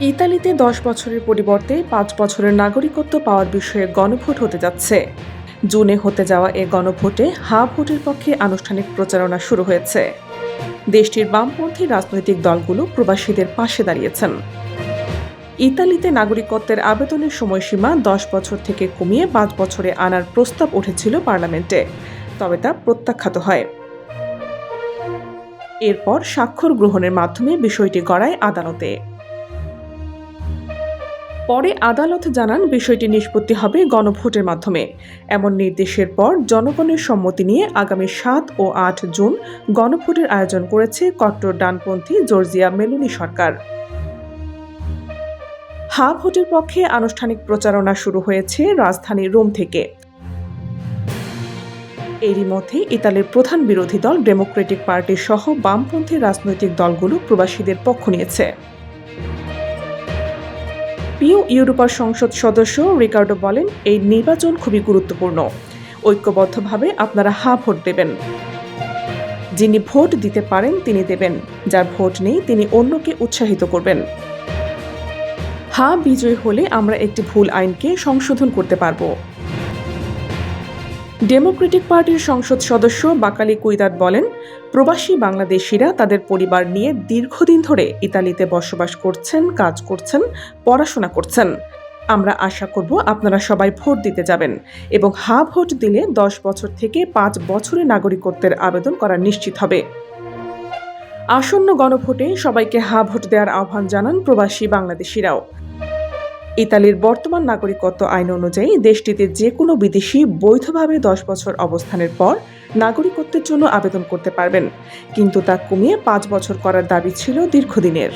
ইতালিতে দশ বছরের পরিবর্তে পাঁচ বছরের নাগরিকত্ব পাওয়ার বিষয়ে গণভোট হতে যাচ্ছে। জুনে হতে যাওয়া এ গণভোটে হা ভোটের পক্ষে আনুষ্ঠানিক প্রচারণা শুরু হয়েছে। দেশটির বামপন্থী রাজনৈতিক দলগুলো প্রবাসীদের পাশে দাঁড়িয়েছেন। ইতালিতে নাগরিকত্বের আবেদনের সময়সীমা দশ বছর থেকে কমিয়ে পাঁচ বছরে আনার প্রস্তাব উঠেছিল পার্লামেন্টে, তবে তা প্রত্যাখ্যাত হয়। এরপর স্বাক্ষর গ্রহণের মাধ্যমে বিষয়টি গড়ায় আদালতে। পরে আদালত জানান বিষয়টি নিষ্পত্তি হবে গণভোটের মাধ্যমে। এমন নির্দেশের পর জনগণের সম্মতি নিয়ে আগামী সাত ও আট জুন গণভোটের আয়োজন করেছে কট্টর ডানপন্থী জর্জিয়া মেলুনি সরকার। হা ভোটের পক্ষে আনুষ্ঠানিক প্রচারণা শুরু হয়েছে রাজধানী রোম থেকে। এরই মধ্যে ইতালির প্রধান বিরোধী দল ডেমোক্রেটিক পার্টি সহ বামপন্থী রাজনৈতিক দলগুলো প্রবাসীদের পক্ষ নিয়েছে। প্রিয় ইউরোপার সংসদ সদস্য রিকার্ডো বলেন, এই নির্বাচন খুবই গুরুত্বপূর্ণ। ঐক্যবদ্ধভাবে আপনারা হা ভোট দেবেন। যিনি ভোট দিতে পারেন, তিনি দেবেন। যার ভোট নেই, তিনি অন্যকে উৎসাহিত করবেন। হা বিজয় হলে আমরা একটি ভুল আইনকে সংশোধন করতে পারব। ডেমোক্রেটিক পার্টির সংসদ সদস্য বাকালি কুইদাত বলেন, প্রবাসী বাংলাদেশিরা তাদের পরিবার নিয়ে দীর্ঘদিন ধরে ইতালিতে বসবাস করছেন, কাজ করছেন, পড়াশোনা করছেন। আমরা আশা করব আপনারা সবাই ভোট দিতে যাবেন এবং হা ভোট দিলে দশ বছর থেকে পাঁচ বছরে নাগরিকত্বের আবেদন করা নিশ্চিত হবে। আসন্ন গণভোটে সবাইকে হা ভোট দেওয়ার আহ্বান জানান প্রবাসী বাংলাদেশিরাও। ইতালির বর্তমান নাগরিকত্ব আইন অনুযায়ী দেশটিতে যে কোনো বিদেশি বৈধভাবে দশ বছর অবস্থানের পর নাগরিকত্বের জন্য আবেদন করতে পারবেন। কিন্তু তা কমিয়ে পাঁচ বছর করার দাবি ছিল দীর্ঘদিনের।